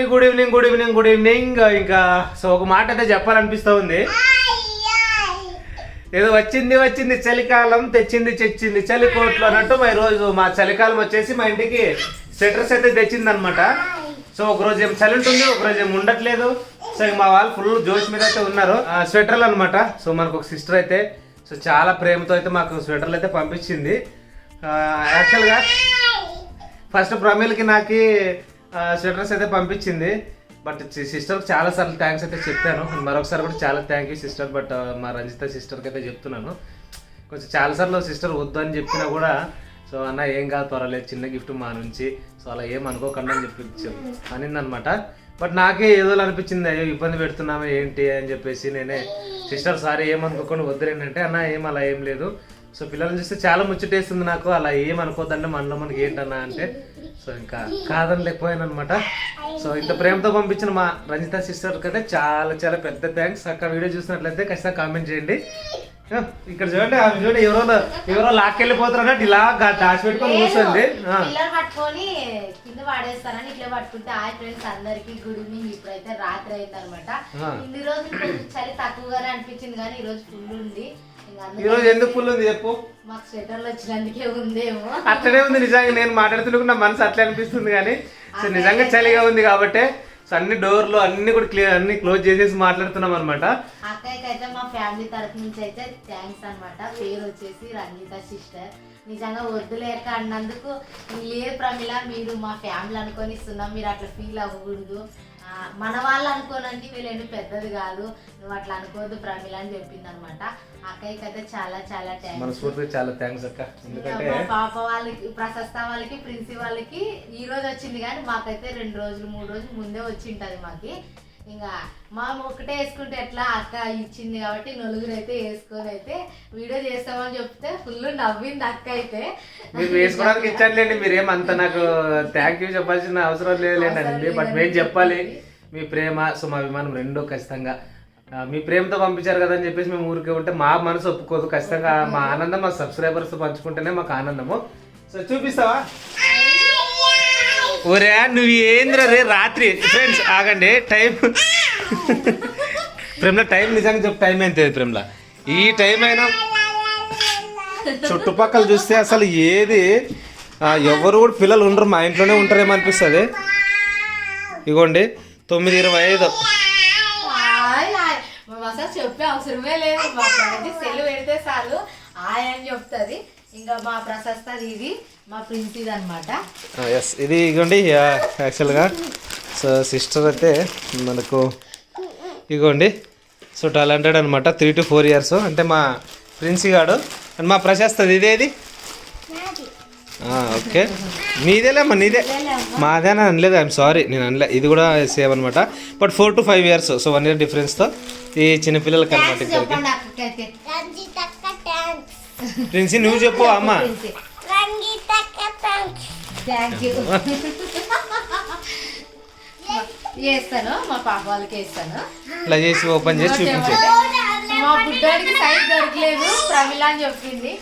అందరికి good evening good evening good evening ఇంకా so ఒక మాట అయితే చెప్పాలనిపిస్తూ ఉంది. ఏదో వచ్చింది వచ్చింది చలికాలం తెచ్చింది తెచ్చింది చలికోట్లు అన్నట్టు మా రోజు మా చలికాలం వచ్చేసి మా ఇంటికి స్వెటర్స్ అయితే తెచ్చింది అనమాట సో ఒకరోజు ఏం చలి ఉంటుంది ఒక రోజు ఏం ఉండట్లేదు. సో ఇంక మా వాళ్ళు ఫుల్ జోష్ మీద అయితే ఉన్నారు. ఆ, స్వెటర్లు అనమాట సో మనకు ఒక సిస్టర్ అయితే సో చాలా ప్రేమతో అయితే మాకు స్వెటర్లు అయితే పంపించింది. యాక్చువల్గా ఫస్ట్ ప్రమీల్కి నాకు స్వెటర్స్ అయితే పంపించింది. బట్ సిస్టర్కి చాలా సార్లు థ్యాంక్స్ అయితే చెప్పాను. మరొకసారి కూడా చాలా థ్యాంక్ యూ సిస్టర్ బట్ మా రంజిత సిస్టర్కి అయితే చెప్తున్నాను. కొంచెం చాలాసార్లు సిస్టర్ వద్దు అని చెప్పినా కూడా సో అన్న ఏం కాదు పర్వాలేదు. చిన్న గిఫ్ట్ మా నుంచి. సో అలా ఏం అనుకోకుండా అని చెప్పి అనిందనమాట బట్ నాకే ఏదో అనిపించింది. అయ్యో ఇబ్బంది పెడుతున్నామే ఏంటి? అని చెప్పేసి నేనే సిస్టర్ సారీ ఏమనుకోకుండా వద్దులేంటంటే అన్న ఏం అలా ఏం లేదు. సో పిల్లల్ని చూస్తే చాలా ముచ్చటేస్తుంది నాకు. అలా ఏం అనుకోద్దంటే మనలో మనకి ఏంటన్నా అంటే సో ఇంకా కాదని లేకపోయాను అనమాట సో ఇంత ప్రేమతో పంపించిన మా రంజిత సిస్టర్కి అయితే చాలా చాలా పెద్ద థ్యాంక్స్ అక్కడ వీడియో చూసినట్లయితే ఖచ్చితంగా కామెంట్ చేయండి. ఆ, ఇక్కడ చూడండి ఆమె చూడండి ఎవరో ఎవరో లాక్కెళ్ళిపోతారన్నట్టు ఇలా గా- దాచిపెట్టుకొని కూర్చోండి. ఆ. పట్టుకొని కింద పడేస్తారని ఇట్లా పట్టుకుంటే హాయ్ ఫ్రెండ్స్ అందరికి గుడ్ ఈవినింగ్ ఇప్పుడైతే రాత్రి అయింది అనమాట ఆ. ఇన్ని రోజులు చలి తక్కువగానే అనిపించింది కానీ ఈ రోజు ఫుల్ ఉంది. ఈ రోజు ఎందుకు ఫుల్ ఉంది చెప్పు? మాకు స్వెటర్లు వచ్చినందుకే ఉందేమో. అట్లనే ఉంది నిజంగా నేను మాట్లాడుతున్నా మనసు అట్లే అనిపిస్తుంది కానీ సో నిజంగా చలిగా ఉంది కాబట్టి సో అన్ని డోర్లు అన్ని కూడా క్లియర్ అన్ని క్లోజ్ చేసేసి మాట్లాడుతున్నాం అనమాట అక్కయ్యకి అయితే మా ఫ్యామిలీ తరఫు నుంచి అయితే థ్యాంక్స్ అన్నమాట. పేరు వచ్చేసి రంజిత సిస్టర్ నిజంగా వద్దులేక అన్నందుకు లేదు ప్రమిళ మీరు మా ఫ్యామిలీ అనుకొని ఇస్తున్నాం మీరు అట్లా ఫీల్ అవ్వకూడదు. మన వాళ్ళు అనుకోనండి వీళ్ళేమి పెద్దది కాదు నువ్వు అట్లా అనుకోవద్దు ప్రమిళ అని చెప్పింది అనమాట అక్కయ్యకి అయితే చాలా చాలా థ్యాంక్స్ చాలా థ్యాంక్స్ అక్క. ఎందుకంటే పాప వాళ్ళకి ప్రశస్త వాళ్ళకి ప్రిన్సి వాళ్ళకి ఈ రోజు వచ్చింది కానీ మాకైతే రెండు రోజులు మూడు రోజులు ముందే వచ్చి ఉంటది మాకి. ఇంకా మా ఒకటే వేసుకుంటే ఎట్లా? అక్క ఇచ్చింది కాబట్టి నలుగురు అయితే వేసుకొని అయితే వీడియో చేస్తామని చెప్తే ఫుల్ నవ్వింది అక్క అయితే. మీరు వేసుకోవడానికి ఇచ్చట్లేండి మీరేం అంత నాకు థ్యాంక్ యూ చెప్పాల్సిన అవసరం లేదులేండి అండి. బట్ మేము చెప్పాలి మీ ప్రేమ సో మా అభిమానం రెండో ఖచ్చితంగా. మీ ప్రేమతో పంపించారు కదా అని చెప్పేసి మేము ఊరికే ఉంటే మా మనసు ఒప్పుకోదు ఖచ్చితంగా. మా ఆనందం మా సబ్స్క్రైబర్స్ పంచుకుంటేనే మాకు ఆనందము. సో చూపిస్తావా? ఒరే నువ్వు ఏంద్ర రే రాత్రి. ఫ్రెండ్స్ ఆగండి. టైం ప్రేమ్లా టైం నిజంగా చెప్పు టైం ఏం తెలియదు ప్రేమ్లా? ఈ టైం అయినా చుట్టుపక్కల చూస్తే అసలు ఏది ఎవరు కూడా పిల్లలు ఉండరు మా ఇంట్లోనే ఉంటారేమో అనిపిస్తుంది. ఇగోండి తొమ్మిది ఇరవై ఐదు. చెప్పే అవసరమే లేదు. సెల్ పెడితే చాలు. చెప్తుంది. ఇంకా మా ప్రశస్తది ఇది మా ప్రిన్సిది అనమాట ఎస్ ఇది ఇగోండి యాక్చువల్గా సో సిస్టర్ అయితే మనకు ఇగోండి. సో టాలెంటెడ్ అనమాట త్రీ టు ఫోర్ ఇయర్స్ అంటే మా ప్రిన్సీ గాడు అండ్ మా ప్రశస్తది ఇదేది ఆ, ఓకే. మీదేలేమ్మా నీదే? మాదేనా అనలేదు ఐఎమ్ సారీ నేను అనలే. ఇది కూడా సేమ్ అనమాట but four to five years so one year డిఫరెన్స్తో ఈ చిన్నపిల్లలకి అనమాట ఇక్కడికి ప్రిన్సీ నువ్వు చెప్పు అమ్మ. థ్యాంక్ యూ వేస్తాను మా పాప వాళ్ళకి వేస్తాను ఇలా చేసి ఓపెన్ చేసి చూపించు. మా బుడ్డోడికి సైజ్ దొరకలేదు ప్రమిళ అని చెప్పింది.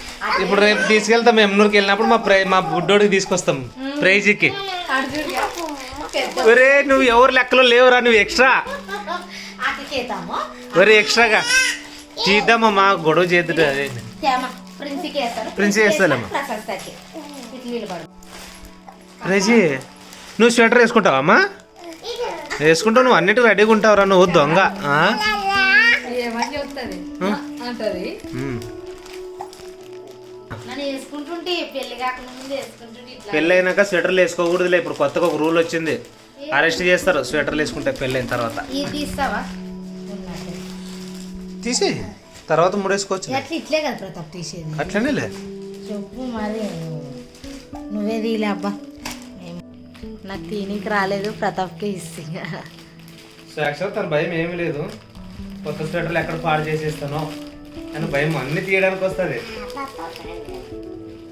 ఇప్పుడు రేపు తీసుకెళ్తాం ఎమ్నూరుకి వెళ్ళినప్పుడు మా ప్రై మా బుడ్డోడికి తీసుకొస్తాం ప్రైజ్కి. ఒరే నువ్వు ఎవరు లెక్కలో లేవురా నువ్వు ఎక్స్ట్రా? ఒరే ఎక్స్ట్రాగా. తీద్దామా గొడవ చేద్దుట తేమ. ప్రిన్సికి వేస్తాను. ప్రిన్సీ వేస్తాలేమ్మా. ప్రశస్తకి రజీ నువ్వు స్వెటర్ వేసుకుంటావా అమ్మా వేసుకుంటావు నువ్వు అన్నిటి రెడీగా ఉంటావురా నువ్వు దొంగ? ఏమని చెప్తుంది అంటది. పెళ్ళి అయినాక స్వెటర్లు వేసుకోకూడదులే ఇప్పుడు కొత్తగా ఒక రూల్ వచ్చింది. అరెస్ట్ చేస్తారు స్వెటర్లు వేసుకుంటే పెళ్ళి అయిన తర్వాత. తీసి తర్వాత ముడేసుకోవచ్చు ఇట్లే కదా ప్రతాప్ తీసేది. అట్లనేలే. చెప్పు మరి నువ్వే తీలే అబ్బా. ఏం- నాకు తీనికి రాలేదు ప్రతాప్కి ఇస్తే. సో యాక్చువల్ తన భయం ఏమీ లేదు. కొత్త స్వెటర్లు ఎక్కడ పాడు చేసేస్తానో అని భయం అన్ని తీయడానికి వస్తుంది.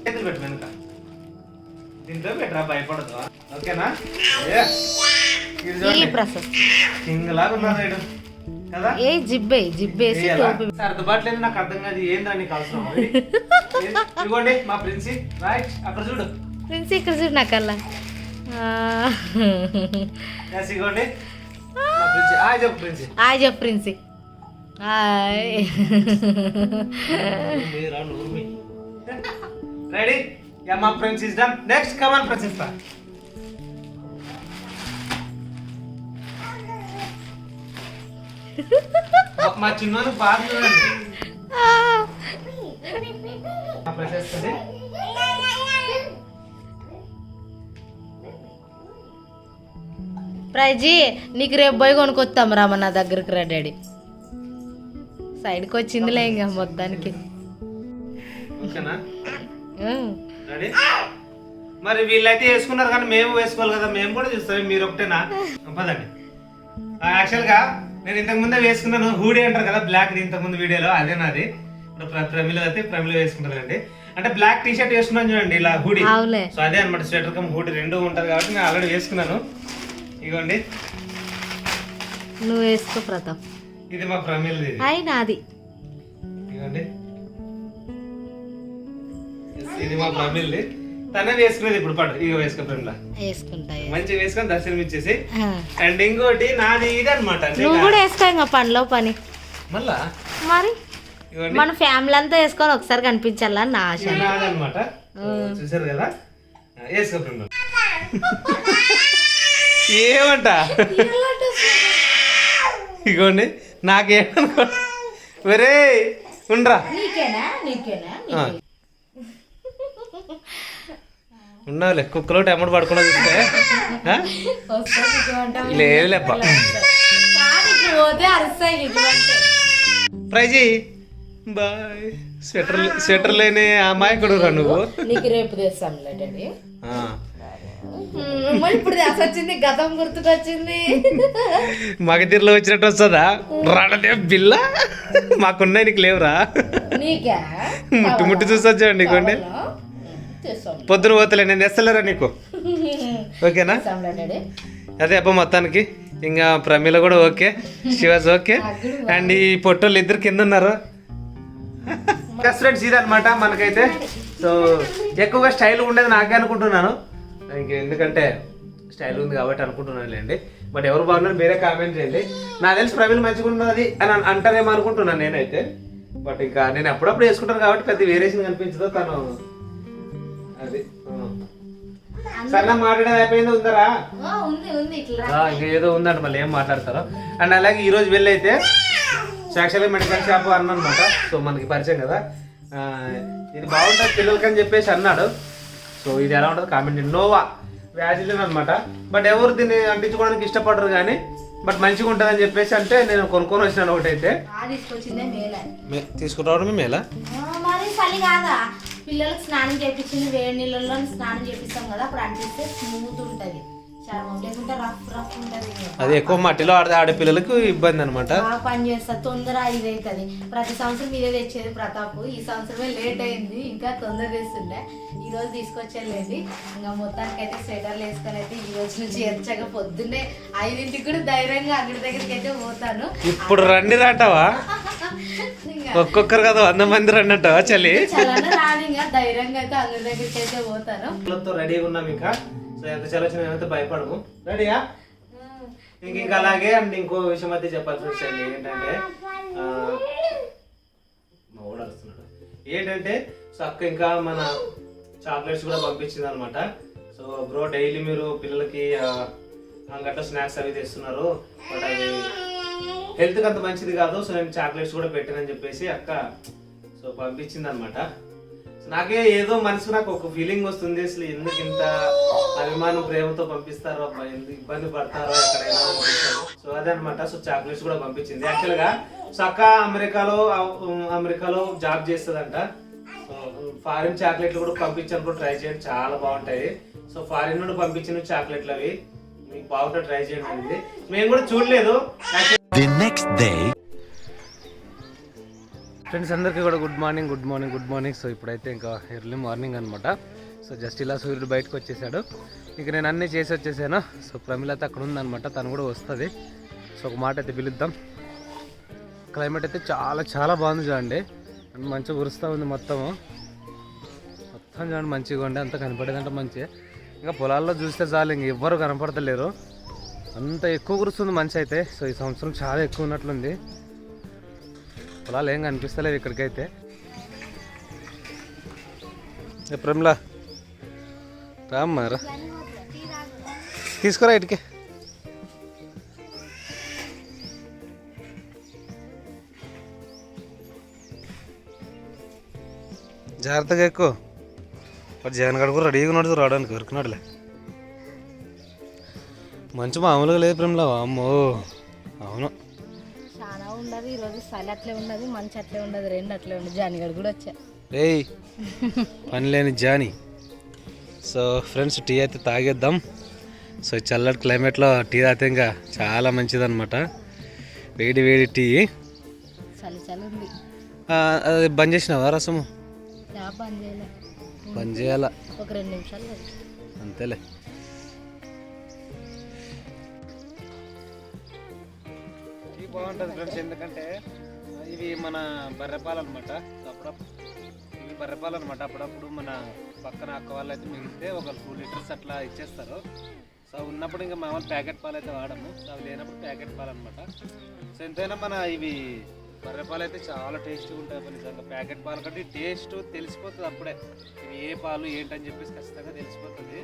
చేతులు పెట్టు వెనుక. దీంట్లో పెట్టరా భయపడదు ఓకేనా? కింగ్ లాగా. కదా ఏ జిబ్బే జిబ్బేసి సర్దుబాట్లేదు నాకు అర్థం కాదు నీకు అవసరం? ఇదిగోండి మా ప్రిన్సి. రైట్ అక్కడ చూడు. ప్రిన్స్ ఇక్కడ చూడు ఇగోండి మా ప్రిన్సి. హాయ్ చెప్పు ప్రిన్సి. హాయ్ చెప్పు ప్రిన్సి. హాయ్. రెడీ యా మా friends is done. Next come on principal మా చిన్నోని బాగా చూడండి. మా ప్రశస్తది ప్రైజీ నీకు రేపు పోయి కొనుక్కొస్తాం రామ నా దగ్గరికి రా డాడీ. సైడ్కి వచ్చిందిలే ఇంకా మొత్తానికి. మరి వీళ్ళైతే వేసుకున్నారు కానీ మేము వేసుకోవాలి కదా మేము కూడా చూస్తాం మీరు ఒకటేనా? పదండి. యాక్చువల్గా నేను ఇంతకు ముందే వేసుకున్నాను. హూడీ అంటారు కదా బ్లాక్ ఇంతకు ముందు వీడియోలో అదే నాది. ఇప్పుడు ప్రమిళ అయితే ప్రమిళ వేసుకుంటారండి. అంటే బ్లాక్ టీ షర్ట్ వేసుకున్నాను చూడండి ఇలా హూడీ. సో అదే అనమాట స్వెటర్ కమ్ హూడీ రెండు ఉంటుంది కాబట్టి నేను ఆల్రెడీ వేసుకున్నాను. ఇగోండి. నువ్వు వేసుకో ప్రతాప్. ఇది మా ప్రమిళది ఇది. నాది. ఇదిగోండి ఇది మా ప్రమిల్ది. తనే వేసుకునేది ఇప్పుడు పట్టు ఇక వేసుకో ప్రమిళ వేసుకుంటా మంచిగా వేసుకొని దర్శనం ఇచ్చేసి. అండ్ ఇంకోటి నాది ఇది అనమాట నువ్వు కూడా వేసుకో ఇంకా పనిలో పని. మళ్ళా? మరి? మన ఫ్యామిలీ అంతా వేసుకొని ఒకసారి కనిపించాలని నా ఆశ. నాదనమాట చూసారు కదా? వేసుకో ఏమంట? ఇగోండి నాకేమనుకో ఒరే ఉండ్రా. నీకేనా? నీకేనా. ఉన్నావులే కుక్కలో టెమ్మడు పడుకున్నా చూస్తే? లేదు అంటే ప్రైజీ బాయ్. స్వెటర్ స్వెటర్ లేని అమాయకుడు రా నువ్వు. నీకు రేపు తెస్తాంలే డాడీ ఇప్పుడు వచ్చింది గతం గుర్తుకొచ్చింది. మగతీరులో వచ్చినట్టు వస్తుందా? రాడదే బిల్ల. మాకున్నాయి నీకు లేవురా. ముట్టి ముట్టి ఇగోండి తెస్తాం పొద్దున పోతలే నేను తెస్తలేరా నీకు? ఓకేనా? అదే అబ్బా మొత్తానికి ఇంకా ప్రమీల కూడా ఓకే శివాజ్ ఓకే. అండ్ ఈ పొట్టోళ్ళు ఇద్దరు కింద ఉన్నారు. ఫ్రెండ్స్ ఇది అనమాట మనకైతే. సో ఎక్కువగా స్టైల్ ఉండేది నాకే అనుకుంటున్నాను. ఇంక ఎందుకంటే స్టైల్ ఉంది కాబట్టి అనుకుంటున్నాను లేండి బట్ ఎవరు బాగున్నారు వేరే కామెంట్ చేయండి. నాకు తెలిసి ప్రవీణ్ మంచిగా ఉన్నది అని అన్- అంటారేమో అనుకుంటున్నాను నేనైతే. బట్ ఇంకా నేను అప్పుడప్పుడు వేసుకుంటాను కాబట్టి పెద్ద వేరియేషన్ కనిపించదు. తను అది. సన్న మాట్లాడేది అయిపోయింది? ఉందరా? ఉంది ఉంది ఇట్లా. ఆ, ఇంకా ఏదో ఉందంట మళ్ళీ ఏం మాట్లాడతారో. అండ్ అలాగే ఈ రోజు వెళ్ళి అయితే యాక్చువల్గా మెడికల్ షాప్ అన్న అనమాట సో మనకి పరిచయం కదా. ఆ, ఇది బాగుంటుంది పిల్లలకి అని చెప్పేసి అన్నాడు. సో ఇది ఎలా ఉంటుంది కామెంట్ నోవా వ్యాజిలిన్ అనమాట బట్ ఎవరు దీన్ని అంటించుకోవడానికి ఇష్టపడరు కానీ బట్ మంచిగా ఉంటుంది అని చెప్పేసి అంటే నేను కొనుక్కొని వచ్చినాను ఒకటైతే. ఆ తీసుకొచ్చిందే మేలే. తీసుకురావడమే మేలా? పిల్లలకు స్నానం చేపించింది వేడి నీళ్ళలో స్నానం చేపిస్తాం కదా అప్పుడు అనిపిస్తే స్మూత్ ఉంటుంది. చర్మం లేకుంటే రఫ్ రఫ్ ఉంటది. అది ఎక్కువ మట్టిలో ఆడే ఆడపిల్లలకు ఇబ్బంది అనమాట పని చేస్తా తొందర ఇది అవుతుంది ప్రతి సంవత్సరం మీదే తెచ్చేది ప్రతాప్. ఈ సంవత్సరమే లేట్ అయింది ఇంకా తొందర తెస్తుండే ఈ రోజు తీసుకొచ్చేళ్ళండి ఇంకా మొత్తానికి అయితే స్వెటర్లు వేసుకొని అయితే ఈ రోజు నుంచి ఎంచగా పొద్దున్నే ఐదింటికి కూడా ధైర్యంగా అంగడి దగ్గరికి అయితే పోతాను. ఇప్పుడు రండి రాటవా? ఒక్కొక్కరు కదా వంద మంది రండి అంటావా చలి ధైర్యంగా అయితే అంగడి దగ్గరికి అయితే పోతాను. పిల్లలతో రెడీగా ఉన్నాం ఇంకా. ఎంత చలొచ్చిన మేమైతే భయపడము. రెడీయా ఇంక ఇంకా అలాగే అండ్ ఇంకో విషయం అయితే చెప్పాల్సి వచ్చింది ఏంటంటే ఆ, మా ఊడు వస్తున్నాడు ఏంటంటే సో అక్క ఇంకా మన చాక్లెట్స్ కూడా పంపించింది అనమాట సో బ్రో డైలీ మీరు పిల్లలకి ఆ, అంగట్లో స్నాక్స్ అవి తెస్తున్నారు. బట్ అవి హెల్త్కి అంత మంచిది కాదు. సో నేను చాక్లెట్స్ కూడా పెట్టానని చెప్పేసి అక్క సో పంపించింది అనమాట నాకే ఏదో మనసు నాకు ఒక ఫీలింగ్ వస్తుంది అసలు ఎందుకు ఇంత అభిమానం ప్రేమతో పంపిస్తారో అబ్బాయి ఎందుకు ఇబ్బంది పడతారో ఎక్కడైనా సో అదే అనమాట సో చాక్లెట్స్ కూడా పంపించింది. యాక్చువల్గా సో అక్క అమెరికాలో అమెరికాలో జాబ్ చేస్తుందంట. సో ఫారిన్ చాక్లెట్లు కూడా పంపించాను కూడా ట్రై చేయండి. చాలా బాగుంటాయి. సో ఫారిన్ నుండి పంపించిన చాక్లెట్లు అవి. మీకు బాగుంటే ట్రై చేయండి మేము కూడా చూడలేదు. ఫ్రెండ్స్ అందరికీ కూడా good morning good morning good morning so ఇప్పుడైతే ఇంకా ఎర్లీ మార్నింగ్ అనమాట సో జస్ట్ ఇలా సూర్యుడు బయటకు వచ్చేసాడు. ఇక నేను అన్నీ చేసి వచ్చేసాను. సో ప్రమిళత అక్కడ ఉందన్నమాట. తను కూడా వస్తుంది. సో ఒక మాట అయితే పిలుద్దాం. క్లైమేట్ అయితే చాలా చాలా బాగుంది చూడండి. మంచిగా కురుస్తూ ఉంది మొత్తము. మొత్తం చూడండి మంచిగా ఉండే. అంత కనపడేదంటే మంచి ఇంకా పొలాల్లో చూస్తే చాలు ఇంక ఎవ్వరు కనపడతలేరు. అంత ఎక్కువ కురుస్తుంది మంచి అయితే. సో ఈ సంవత్సరం చాలా ఎక్కువ ఉన్నట్లుంది. పొలాలు ఏం కనిపిస్తలేవు ఇక్కడికైతే. ప్రేమ్లా రామ్మారా తీసుకురా ఇటుకే. జాగ్రత్తగా ఎక్కువ. వాడు జగన్ గడు కూడా రెడీగా ఉన్నాడు రావడానికి దొరికినాడులే మంచి మామూలుగా లేదు ప్రేమలా అమ్మో అవును. ఉండదు ఈరోజు చలి అట్లే ఉన్నది మంచి అట్లే ఉండదు రెండు అట్లే ఉండదు జానిగడు కూడా వచ్చా. ఏయ్ పని లేని జాని. సో ఫ్రెండ్స్ టీ అయితే తాగేద్దాం. సో చల్లటి క్లైమేట్లో టీ తాగితే ఇంకా చాలా మంచిదన్నమాట. వేడి వేడి టీ. చలి చలి ఉంది. అది బంద్ చేసినావా రసము? బంద్ చేయలే. ఒక రెండు నిమిషాలు. అంతేలే. బాగుంటుంది ఫ్రెండ్స్ ఎందుకంటే ఇవి మన బర్రెపాలు అనమాట అప్పుడప్పుడు ఇవి బర్రెపాలు అనమాట అప్పుడప్పుడు మన పక్కన అక్క వాళ్ళు అయితే మిగిలితే ఒక టూ లీటర్స్ అట్లా ఇచ్చేస్తారు. సో ఉన్నప్పుడు ఇంకా మామూలు ప్యాకెట్ పాలు అయితే వాడము. సో అవి లేనప్పుడు ప్యాకెట్ పాలు అనమాట సో ఎంతైనా మన ఇవి బర్రెపాలు అయితే చాలా టేస్ట్గా ఉంటాయి అబ్బా నిజంగా ప్యాకెట్ పాలు కంటే టేస్ట్ తెలిసిపోతుంది అప్పుడే. ఇవి ఏ పాలు ఏంటని చెప్పేసి ఖచ్చితంగా తెలిసిపోతుంది.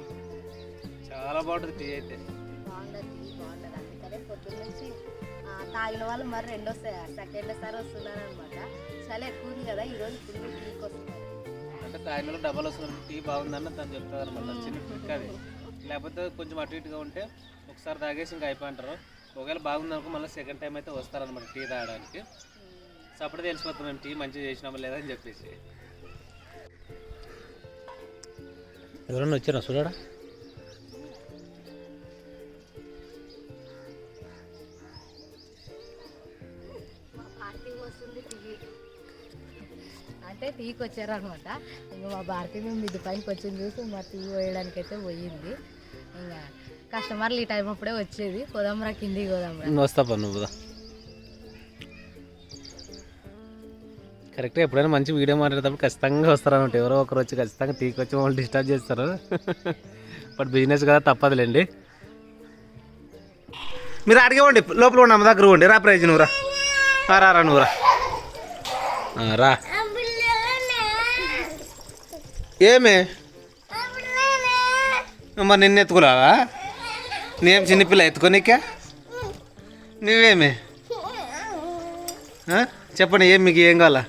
చాలా బాగుంటుంది టీ అయితే. బాగుంటుంది బాగుంటుంది. అందుకనే పొద్దున్న నుంచి తాగిన వాళ్ళు మరి రెండో సెకండ్ సారి వస్తున్నారు అనమాట చలి ఎక్కువ ఉంది కదా ఈరోజు ఫుల్ టీకి వస్తున్నారు అంటే వస్తుంది. టీ బాగుందని తను చెప్తుంది అనమాట చిన్న ట్రిక్ అది లేకపోతే కొంచెం అటు ఇటుగా ఉంటే ఒకసారి తాగేసి ఇంకా అయిపోయింటారు. ఒకవేళ బాగుందనుకో మళ్ళీ సెకండ్ టైం అయితే వస్తారనమాట టీ తాగడానికి. సో అప్పుడే తెలిసిపోతుంది మేము టీ మంచిగా చేసినామా లేదా అని చెప్పేసి. ఎవరన్నా వచ్చారా? చూడడా? అంటే టీకి వచ్చారనమాట ఇంకా మా భారతి మేము మిద్ది పైనకి వచ్చింది చూసి మా టీ పోయడానికి అయితే పోయింది. ఇంకా కస్టమర్లు ఈ టైం అప్పుడే వచ్చేది. పోదాంరా కిందికి పోదాంరా వస్తా పా నువ్వు కరెక్ట్గా ఎప్పుడైనా మంచి వీడియో మాట్లాడేటప్పుడు ఖచ్చితంగా వస్తారన్నమాట. ఎవరో ఒకరు వచ్చి ఖచ్చితంగా టీకి వచ్చి మమ్మల్ని డిస్టర్బ్ చేస్తారు. బట్ బిజినెస్ కదా తప్పదులేండి. మీరు అడిగేవండి లోపల ఉండి అమ్మ దగ్గర ఉండి రా ప్రైజ్ నువ్వు రా. రా రా నువ్వు రా. ఆ, రా. ఏమే? మరి నిన్ను ఎత్తుకురావా? నేం చిన్నపిల్ల ఎత్తుకోనికా నువ్వేమే? చెప్పండి ఏం మీకు ఏం కావాలా?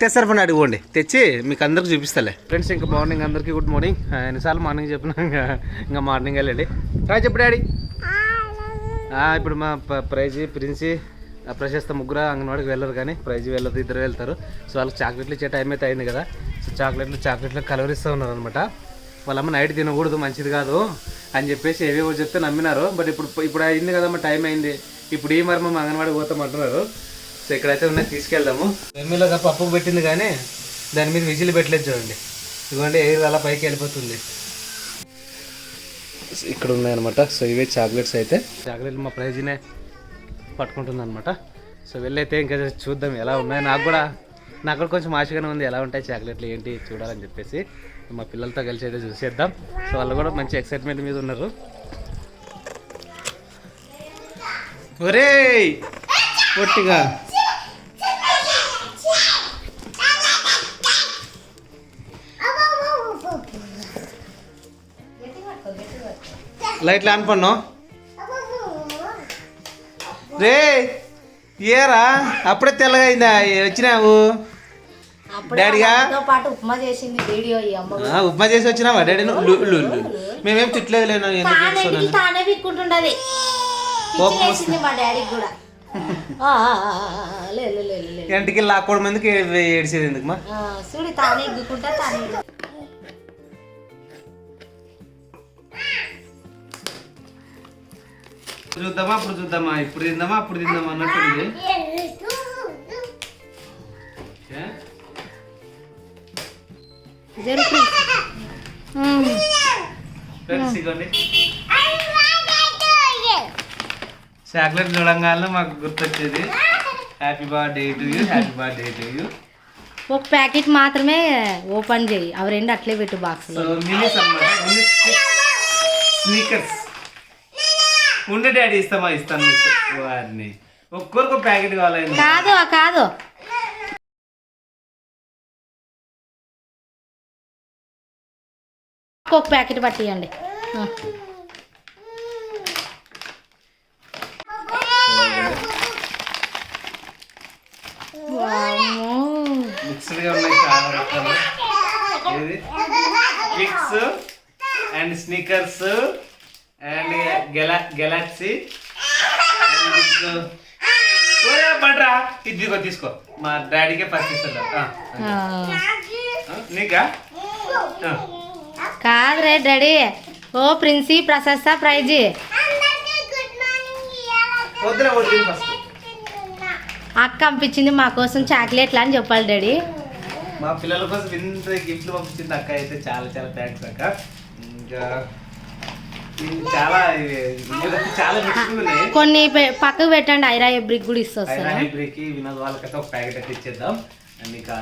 తెస్తారు పని అడిగోండి తెచ్చి మీకు అందరికి చూపిస్తాలే. ఫ్రెండ్స్ ఇంకా మార్నింగ్ అందరికీ గుడ్ మార్నింగ్. ఎన్నిసార్లు మార్నింగ్ చెప్పినా ఇంకా ఇంకా మార్నింగ్ వెళ్ళండి రా చెప్పు డాడీ. ఇప్పుడు మా ప- ప్రైజ్ ప్రిన్సి ప్రశస్త ముగ్గురు అంగన్వాడికి వెళ్ళరు కానీ ప్రైజ్ వెళ్ళదు ఇద్దరు వెళ్తారు. సో వాళ్ళకి చాక్లెట్లు ఇచ్చే టైం అయితే అయింది కదా. సో చాక్లెట్లు చాక్లెట్లు కలవరిస్తూ ఉన్నారు అనమాట వాళ్ళమ్మ నైట్ తినకూడదు మంచిది కాదు అని చెప్పేసి ఏవేవో చెప్తే నమ్మినారు. బట్ ఇప్పుడు ఇప్పుడు అయింది కదమ్మా టైం అయింది. ఇప్పుడు ఈ మరి మా అంగన్వాడికి పోతాం అంటున్నారు. సో ఇక్కడైతే ఉన్నాయి తీసుకెళ్దాము. ఎమ్మిలో పప్పు పెట్టింది కానీ దాని మీద విజిల్ పెట్టలేదు చూడండి. ఇదిగోండి ఎయిర్ అలా పైకి వెళ్ళిపోతుంది. ఇక్కడ ఉన్నాయన్నమాట. సో ఇవే చాక్లెట్స్ అయితే. చాక్లెట్లు మా ప్రైజ్నే పట్టుకుంటుంది అనమాట సో వెళ్ళైతే ఇంకా చూద్దాం ఎలా ఉన్నాయి. నాకు కూడా నాకు కూడా కొంచెం ఆశగానే ఉంది ఎలా ఉంటాయి చాక్లెట్లు ఏంటి చూడాలని చెప్పేసి. మా పిల్లలతో కలిసి అయితే చూసేద్దాం. సో వాళ్ళు కూడా మంచి ఎక్సైట్మెంట్ మీద ఉన్నారు. ఒరే పొట్టిగా. లైట్లు ఆన్ పన్నో. రే ఏరా? అప్పుడే తెల్లగా అయిందా? వచ్చినావు? డాడీగా పాటు ఉప్మా చేసింది వీడియో ఈ అమ్మ ఉప్మా చేసి వచ్చినావా? డాడీ నువ్వు? లు- లు- లు. మేమేం తిట్టలేదు లేను ఎందుకు తానే పిక్కుంటుండది వేసింది మా డాడీకి కూడా. ఇంటికి లాక్కోవడం ఎందుకు? ఏడిసేది ఎందుకు మా చూడు తానే ఇగ్గుకుంటా తానే చూద్దామా? అప్పుడు చూద్దామా? ఇప్పుడు తిందామా? అప్పుడు తిందామా? అన్నట్టుంది చాక్లెట్ చూడంగానే మాకు గుర్తొచ్చేది. Happy birthday to you happy birthday to you ఒక ప్యాకెట్ మాత్రమే ఓపెన్ చేయి. అవి రెండు అట్లే పెట్టు సో బాక్స్లో మినీస్ అన్నమాట మినీ స్నీకర్స్. ఉండే డాడీ ఇస్తామా ఇస్తాను వారిని. ఒక్కొరికి ప్యాకెట్ కావాలండి. కాదు ఆ కాదు. ఒక ప్యాకెట్ పట్టియండి. ఉన్నాయి చాలా రకాలు. ఏది? Clicks and Snickers and gala Galaxy పడ్రా ఇదిగో తీసుకో. మా డాడీకే. ఆ, నీకా? ఆ. కాదురే డాడీ. ఓ ప్రిన్సీ ప్రశస్త ప్రైజీ. అక్క పంపించింది మా కోసం చాక్లెట్లు అని చెప్పాలి డాడీ. మా పిల్లల కోసం ఇంత గిఫ్ట్లు పంపించింది అక్క అయితే. చాలా చాలా థ్యాంక్స్ అక్క. ఇంకా ఇది చాలా చాలా ఉన్నాయి. కొన్ని పక్కకు పెట్టండి ఐరా ఎబ్రిక్ కూడా ఇస్తొస్తాను హైబ్రిడ్కి వినోద్ వాళ్ళకైతే ఒక ప్యాకెట్ అయితే ఇచ్చేద్దాం. అండ్ ఇంకా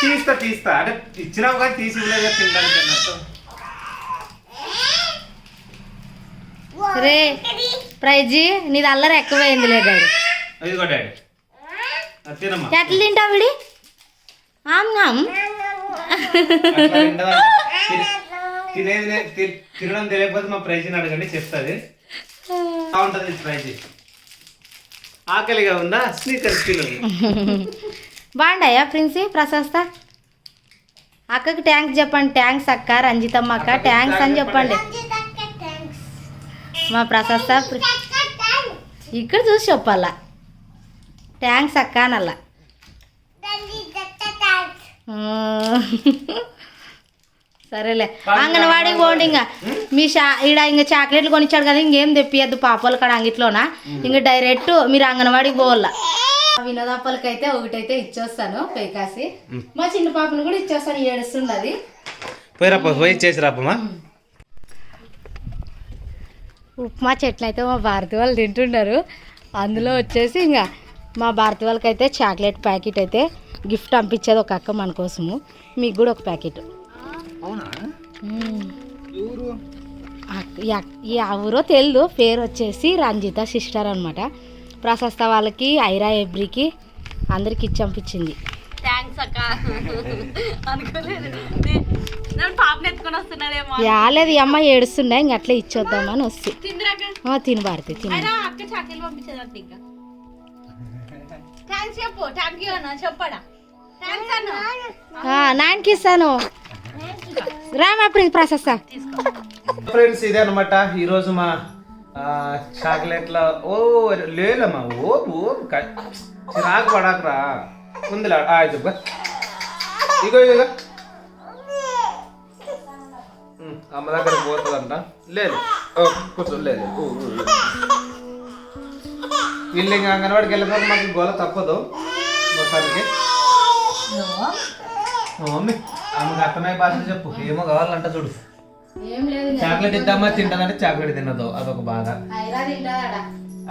తీస్తా తీస్తా. అంటే ఇచ్చినావు కానీ తీసి ఇవ్వలేదు తినడానికి అన్నట్టు. రే ప్రైజీ నీది అల్లరి ఎక్కువైందిలే డాడీ. ఇదిగో డాడీ. ఎట్లా తింటావు విడి? ఆమ్ ఆమ్ తినేది తినడం తెలియకపోతే మా ప్రైజ్ని అడగండి చెప్తుంది. బాగుంటుంది ప్రైజ్ ఆకలిగా ఉందా? స్నీకర్స్ పిల్లలు బాగుండాయా ప్రిన్సీ ప్రశస్త? అక్కకి ట్యాంక్స్ చెప్పండి ట్యాంక్స్ అక్క రంజితమ్మ అక్క ట్యాంక్స్ అని చెప్పండి. మా ప్రశస్త ప్రి- ఇక్కడ చూసి చెప్పాలా? ట్యాంక్స్ అక్క అనల్లా. సరేలే. అంగన్వాడికి పోండి. ఇంకా. మీ షా ఈడ ఇంకా చాక్లెట్లు కొనిచ్చాడు కదా ఇంకేం తెప్పియద్దు పాపాల కాడ అంగిట్లోన? ఇంకా డైరెక్ట్ మీరు అంగన్వాడికి పోవాల. వినోదాపాలకైతే ఒకటైతే ఇచ్చేస్తాను పేకాసి. మా చిన్న పాపను కూడా ఇచ్చేస్తాను ఏడుస్తుంది అది పోయి ఉప్మా చెట్లు అయితే మా భారతి వాళ్ళు తింటున్నారు. అందులో వచ్చేసి ఇంకా మా భారతి వాళ్ళకైతే చాక్లెట్ ప్యాకెట్ అయితే గిఫ్ట్ పంపించేది ఒక అక్క మన కోసము. మీకు కూడా ఒక ప్యాకెట్. ఎవరో? తెలియదు పేరు వచ్చేసి రంజిత సిస్టర్ అనమాట ప్రశస్త వాళ్ళకి ఐరా ఎబ్రికి అందరికి ఇచ్చి పంపించింది. థ్యాంక్స్ అక్క. అనుకోలేదు. నేను పాపని ఎత్తుకొని వస్తున్నారేమో యాలేదు ఈ అమ్మాయి ఏడుస్తుండే. ఇంక అట్లా ఇచ్చొద్దామని వస్తే. తిను భారతి తిను. చెప్పు. చెప్పడా? నాయనకి ఇస్తాను. రామా ప్రిన్స్ ప్రశస్త ఫ్రెండ్స్ ఇదే అనమాట ఈరోజు మా చాక్లెట్ల ఓ లేదమ్మా ఓ ఓ క- చిరాకు పడాకరా. ఉందిలా ఆ, ఇది ఇవ్వు. ఇగో ఇగో ఉమ్, అమ్మ దగ్గర పోతుందంట. లేదు. ఓ, కూర్చో లేదు. వీళ్ళు ఇంకా అంగన్వాడికి వెళ్ళిపోతే మాకు గోల తప్పదు. మొత్తానికి మమ్మీ ఆమెకు అర్థమయ్యే భాషలో చెప్పు. ఏమో కావాలంట చూడు. చాక్లెట్ ఇద్దామా తింటదంటే చాక్లెట్ తినదు అదొక బాధ. ఐరా తింటాడా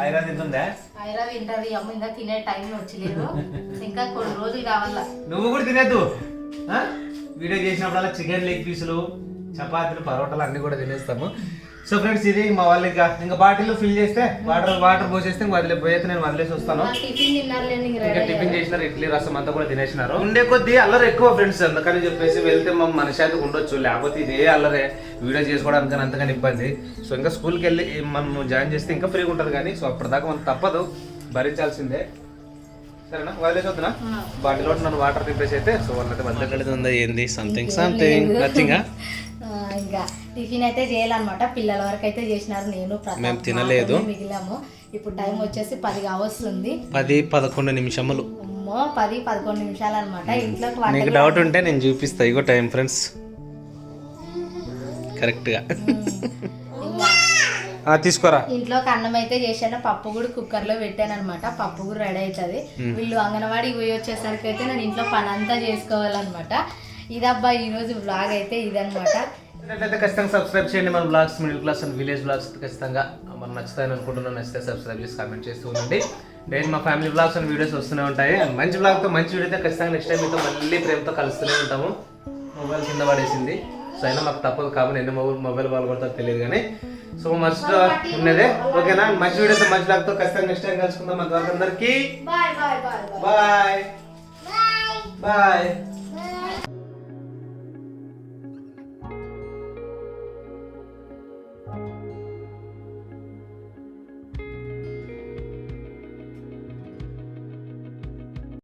ఐరా తింటుందా? ఐరా తింటది. అమ్మ ఇంకా తినే టైం వచ్చలేదు. ఇంకా కొన్ని రోజులు కావాలా. నువ్వు కూడా తినేద్దు? వీడియో చేసినప్పుడల్లా చికెన్ లెగ్ పీసులు చపాతీలు పరోటాలు అన్ని కూడా తినేస్తాము. సో ఫ్రెండ్స్ ఇది మా వాళ్ళు ఇంకా ఇంకా బాటిల్ ఫిల్ చేస్తే వాటర్ వాటర్ పోసేస్తే ఇంక వదిలే పోయితే నేను వదిలేసి వస్తాను. ఇంక టిఫిన్ చేసినారు ఇడ్లీ రసం అంతా కూడా తినేసినారు. ఉండే కొద్దీ అల్లరి ఎక్కువ ఫ్రెండ్స్ అందుకని చెప్పేసి వెళ్తే మా మనశాంతికి ఉండొచ్చు. లేకపోతే ఇదే అల్లరే వీడియో చేసుకోవడానికి అంతగాని ఇబ్బంది. సో ఇంకా స్కూల్కి వెళ్ళి మనం జాయిన్ చేస్తే ఇంకా ఫ్రీగా ఉంటుంది కానీ సో అప్పటిదాకా మనం తప్పదు. భరించాల్సిందే. సరేనా? వదిలేసి వద్దునా? బాటిలో నన్ను వాటర్ తిప్పేసి అయితే సో వాళ్ళైతే ఉందా ఏంది? సంథింగ్ సంథింగ్ నథింగ్ ఇంకా టిఫిన్ అయితే చేయాలన్నమాట. పిల్లల వరకు అయితే చేసినారు నేను మేము తినలేదు. మిగిలాము. ఇప్పుడు టైం వచ్చేసి పది కావస్తుంది. పది పదకొండు నిమిషములు. అమ్మో పది పదకొండు నిమిషాలు అనమాట నీకు డౌట్ ఉంటే నేను చూపిస్తా. ఇగో టైం ఫ్రెండ్స్. కరెక్ట్గా. తీసుకోరా. ఇంట్లోకి అన్నం అయితే చేశాను. పప్పు కూడా కుక్కర్లో పెట్టాను అనమాట పప్పు కూడా రెడీ అవుతుంది. వీళ్ళు అంగన్వాడికి పోయి వచ్చేసరికి అయితే నేను ఇంట్లో పని అంతా చేసుకోవాలన్నమాట. ఇదబ్బా ఈ రోజు బ్లాగ్ అయితే ఇదన్నమాట. అయితే ఖచ్చితంగా సబ్స్క్రైబ్ చేయండి. మన blogs middle class and village blogs ఖచ్చితంగా మనం నచ్చుతాయని అనుకుంటున్నాను నచ్చితే సబ్స్క్రైబ్ చేసి కామెంట్ చేస్తూ ఉండండి. డైలీ మా ఫ్యామిలీ బ్లాగ్స్ అండ్ వీడియోస్ వస్తూనే ఉంటాయి. మంచి బ్లాగ్తో మంచి వీడియోతో ఖచ్చితంగా నెక్స్ట్ టైం మీతో మళ్ళీ ప్రేమతో కలుస్తూనే ఉంటాము. మొబైల్ కింద పడేసింది. సో అయినా మాకు తప్పదు కాబట్టి ఎన్ని మొబైల్ మొబైల్ కొడతారో తెలియదు కానీ. సో మస్ట్ ఉన్నదే. ఓకేనా? మంచి వీడియోతో మంచి బ్లాగ్తో ఖచ్చితంగా నెక్స్ట్ టైం కలుసుకుందాం. అంతవరకు అందరికీ బాయ్ బాయ్